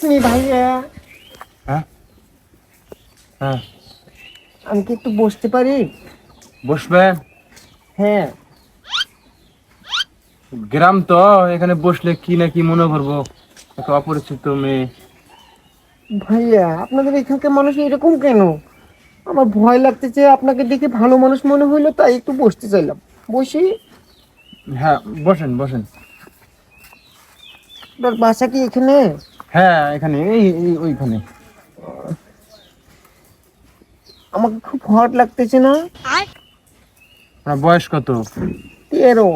ভাইয়া। হ্যাঁ? হ্যাঁ। আমি কি একটু বসতে পারি? বসবে? হ্যাঁ। গ্রাম তো এখানে বসলে কি না কি মনে করব? একটা অপরিচিত মেয়ে। ভাইয়া আপনাদের এখানকার মানুষ এরকম কেন? আমার ভয় লাগতেছে আপনাকে দেখে ভালো মানুষ মনে হইল তাই একটু বসতে চাইলাম। বসি। হ্যাঁ বসেন বসেন। আপনার বাসা কি এখানে? হ্যাঁ এখানে এই ওইখানে। আমাকে খুব হট লাগতেছে না? আপনার বয়স কত? তেরো।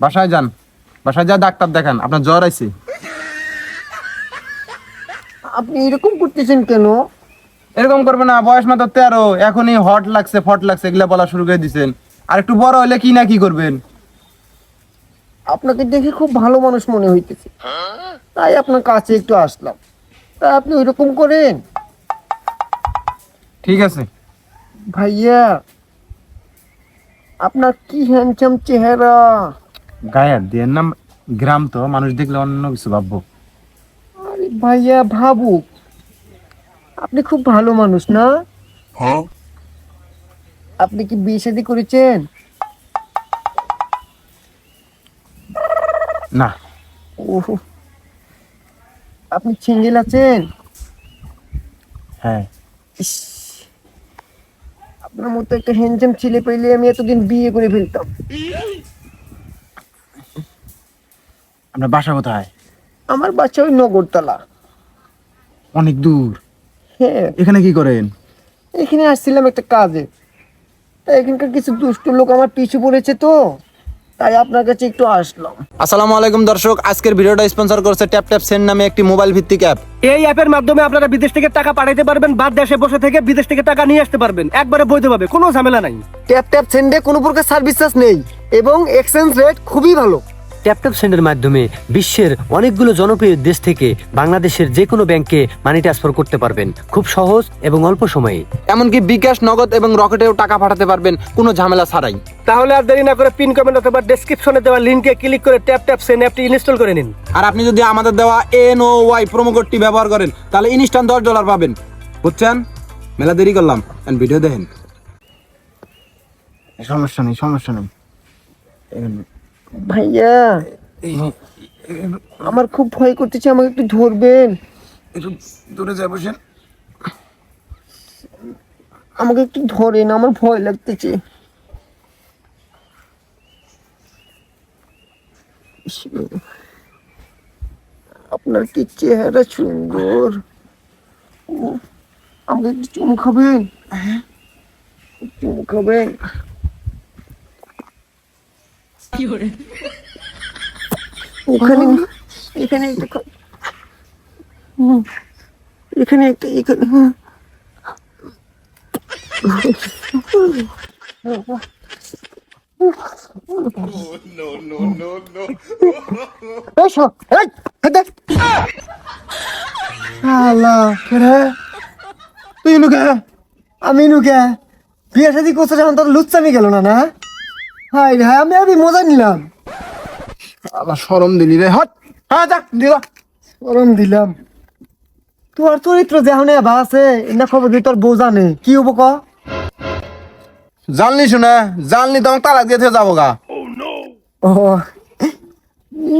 বাসায় যান। বাসায় যা ডাক্তার দেখান আপনার জ্বর আছে আপনি এরকম করতেছেন কেন? এরকম করবে না বয়স মাত্র তেরো এখনই হট লাগছে ফট লাগছে এগুলা বলা শুরু করে দিছেন। আর একটু বড় হলে কি না কি করবেন? আপনাকে দেখে খুব ভালো মানুষ মনে হইতেছে। তাই আপনার কাছে একটু আসলাম। তাই আপনি ওইরকম করেন। ঠিক আছে। ভাইয়া আপনার কি হ্যান্ডসাম চেহারা? গায়ের দিয়ে নাম গ্রাম তো মানুষ দেখলে অন্য কিছু ভাববো। আরে ভাইয়া ভাবুক। আপনি খুব ভালো মানুষ না? হ্যাঁ। আপনি কি বিয়ে শাদী করেছেন? না। ওহ। আপনি সিঙ্গেল আছেন? হ্যাঁ। ইস, আপনার মতো একটা হ্যান্ডসাম ছেলে পেলে আমি এতদিন বিয়ে করে ফেলতাম। আপনার বাসা কোথায়? আমার বাচ্চা ওই নগরতলা। অনেক দূর। হ্যাঁ। এখানে কি করেন? এখানে আসছিলাম একটা কাজে। তাই এখানকার কিছু দুষ্ট লোক আমার পিছু পড়েছে তো। তাই আপনার কাছে একটু আসলাম। আসসালামু আলাইকুম দর্শক আজকের ভিডিওটা স্পন্সর করছে ট্যাপ ট্যাপ সেন্ড নামে একটি মোবাইল ভিত্তিক অ্যাপ এই অ্যাপের মাধ্যমে আপনারা বিদেশ থেকে টাকা পাঠাইতে পারবেন বা দেশে বসে থেকে বিদেশ থেকে টাকা নিয়ে আসতে পারবেন। একবারে বৈধভাবে কোনো ঝামেলা নাই। ট্যাপ ট্যাপ সেন্ডে কোনো প্রকার সার্ভিস চার্জ নেই এবং এক্সচেঞ্জ রেট খুবই ভালো। ট্যাপটপ সেন্ডের মাধ্যমে বিশ্বের অনেকগুলো জনপ্রিয় দেশ থেকে বাংলাদেশের যে কোনো ব্যাংকে মানি ট্রান্সফার করতে পারবেন। খুব সহজ এবং অল্প সময়ে। এমনকি বিকাশ নগদ এবং রকেটেও টাকা পাঠাতে পারবেন কোনো ঝামেলা ছাড়াই। তাহলে আর দেরি না করে পিন কমেন্ট অথবা ডেসক্রিপশনে দেওয়া লিংকে ক্লিক করে ট্যাপ ট্যাপ সেন অ্যাপটি ইনস্টল করে নিন। আর আপনি যদি আমাদের দেওয়া এন ও ওয়াই প্রোমো কোডটি ব্যবহার করেন তাহলে ইনস্ট্যান্ট দশ ডলার পাবেন। বুঝছেন? মেলা দেরি করলাম এন্ড ভিডিও দেখেন। সমস্যা নেই সমস্যা নেই। ভাইয়া আমার খুব ভয় করতেছে আমাকে একটু ধরবেন। একটু দূরে যাই বসেন। আমাকে একটু ধরেন আমার ভয় লাগতেছে। আপনার কি চেহারা সুন্দর। আমাকে একটু চুমু খাবেন? চুমু খাবেন? ওখানে এখানে একটা এখানে একটা এখানে হ্যাঁ আল্লাহ কেরে তুই নুকে আমি বিয়ে শাদি করতে যখন তোর লুচ্চামি গেল না না? হাই রে আমি আমি মজা নিলাম। আবার সরম দিলি রে হট। হ্যাঁ যাক দিল গরম দিলাম। তোর চরিত্র যেমন বা আছে এনা খবর দিয়ে তোর বউ জানে। কি হব ক? জানলি শুনে জানলি তো আমার তালাক দিয়ে থেকে যাব গা। ও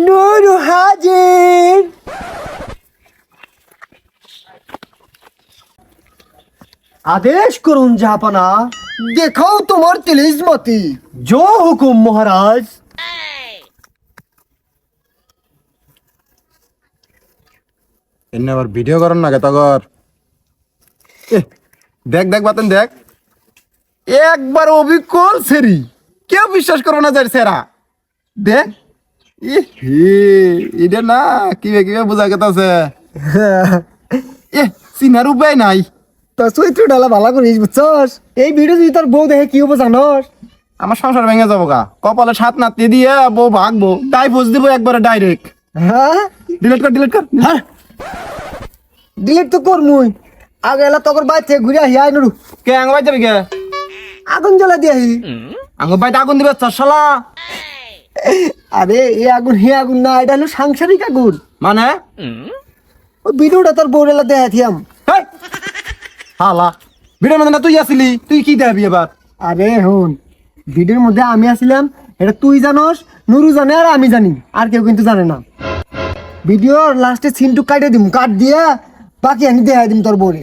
নুরু হাজির। আদেশ করুন জাহাপানা দেখাও তোমার তিলিজমতি। জো হুকুম মহারাজ। এনে আবার ভিডিও করেন না গেতাগর। দেখ দেখ বাতেন দেখ। একবার অবিকল সেরি। কেউ বিশ্বাস করব না যার সেরা। দেখ। এটা না কিবে কিবে বোঝা গেতাছে। এ চিনার উপায় নাই। তোর চরিত্র ডালা ভালো করিস বুঝছস? এই ভিডিও যদি তোর বউ দেখে কি হব জানস? আমার সংসার ভেঙে যাব গা। কপালে সাত নাতি দিয়ে বউ ভাগবো ডাইভোর্স দিব একবারে ডাইরেক্ট হ্যাঁ? ডিলিট কর ডিলিট কর। হ্যাঁ? ডিলিট তো কর মুই। আগে এলা তোর বাইর থেকে ঘুরে আহি আই নুরু। কে আঙ্গ ভাই যাবি কে? আগুন জ্বলা দিয়ে আহি। আঙ্গ ভাই আগুন দিবে শালা। আরে এ আগুন হে আগুন না এটা হলো সাংসারিক আগুন। মানে? ওই ভিডিওটা তোর বউরেলা দেখাইছিলাম হেই! হালা ভিডিওর মধ্যে না তুই আসিলি? তুই কি দেখাবি এবার? আরে হন ভিডিওর মধ্যে আমি আসছিলাম এটা তুই জানোস নুরু জানে আর আমি জানি আর কেউ কিন্তু জানে না। ভিডিওর লাস্টে সিনটু কাটে দিম কাট দিয়ে বাকি আমি দেখাই দিম তোর বউরে।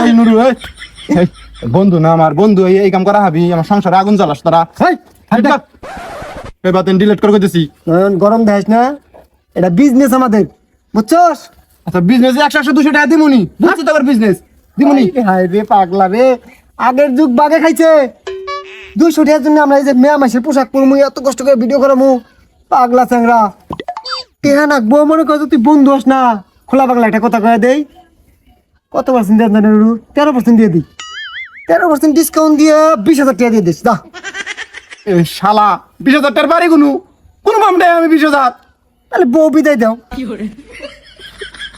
এই নুরু এই। বন্ধু না আমার বন্ধু এই এই কাম করা হাবি আমার সংসারে আগুন জ্বালাস তারা। হেই, এই বাতেন ডিলিট করে দিছি গরম দেখাইস না এটা বিজনেস আমাদের বুঝছস? আচ্ছা বিজনেস একশো একশো দুশো টাকা দিমুনি। বুঝছি তো বিজনেস দিমুনি। হায় রে, পাগলা রে। আগের যুগ বাগে খাইছে। দুইশো টাকার জন্য আমরা এই যে মেয়া মাসের পোশাক পরমু এত কষ্ট করে ভিডিও করামু। পাগলা চ্যাংরা। টেহা নাকবো মনে কর তুই বন্ধু হস না। খোলা পাগলা একটা কথা কয়ে দেই। কত পার্সেন্ট দিয়ে জানি তেরো পার্সেন্ট দিয়ে দিই। তেরো পার্সেন্ট ডিসকাউন্ট দিয়ে বিশ হাজার টাকা দিয়ে দিস দা এই শালা বিশ হাজার টাকার বাড়ি কোনো কোনো মাম দেয় আমি বিশ হাজার। তাহলে বউ বিদায় দাও।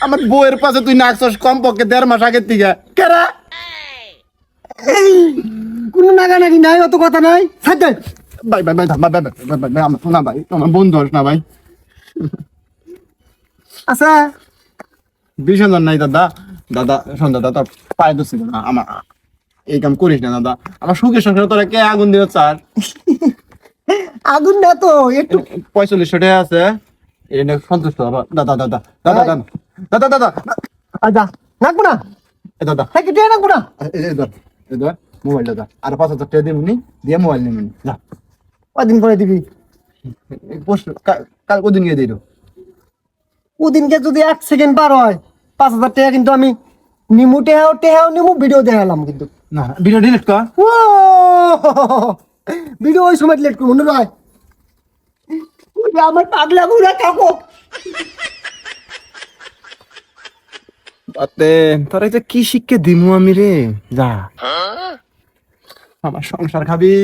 আমার বউয়ের পাশে তুই নাকছস কমপক্ষে দেড় মাস আগের থেকে। কেরা? কোনো নাগানাগি নাই অত কথা নাই। সাজ্জাই ভাই ভাই ভাই ভাই ভাই ভাই ভাই আমার শোনা ভাই তোমার বন্ধু হস না ভাই। আচ্ছা। বিশ নাই দাদা। দাদা শোন দাদা তোর পায়ে তো ছিল না আমার এই কাম করিস না দাদা। আমার সুখের সংসার তোরা কে আগুন দিও চার? আগুন না তো একটু পঁয়তাল্লিশশো টাকা আছে। এটা সন্তুষ্ট দাদা দাদা দাদা দাদা। দাদা দাদা আদা নাকবো না? এ দাদা। হ্যাঁ কি নাকবো না? এই ধর এই ধর মোবাইল দাদা। আর পাঁচ হাজার টাকা দিবনি দিয়ে মোবাইল নিবি যা। কদিন পরে দিবি? এই কাল কদিন গিয়ে দিল ওদিনকে যদি এক সেকেন্ড পার হয় পাঁচ হাজার টাকা কিন্তু আমি নিমু টেহাও টেহাও নিমু ভিডিও দেখালাম কিন্তু। না ভিডিও ডিলিট কর। ও ভিডিও ওই সময় লেট করব নয় আমার পাগলা বুড়া কাকো তাতে তোরা এটা কি শিক্ষা দিমু আমি রে? যা। আমার সংসার খাবি।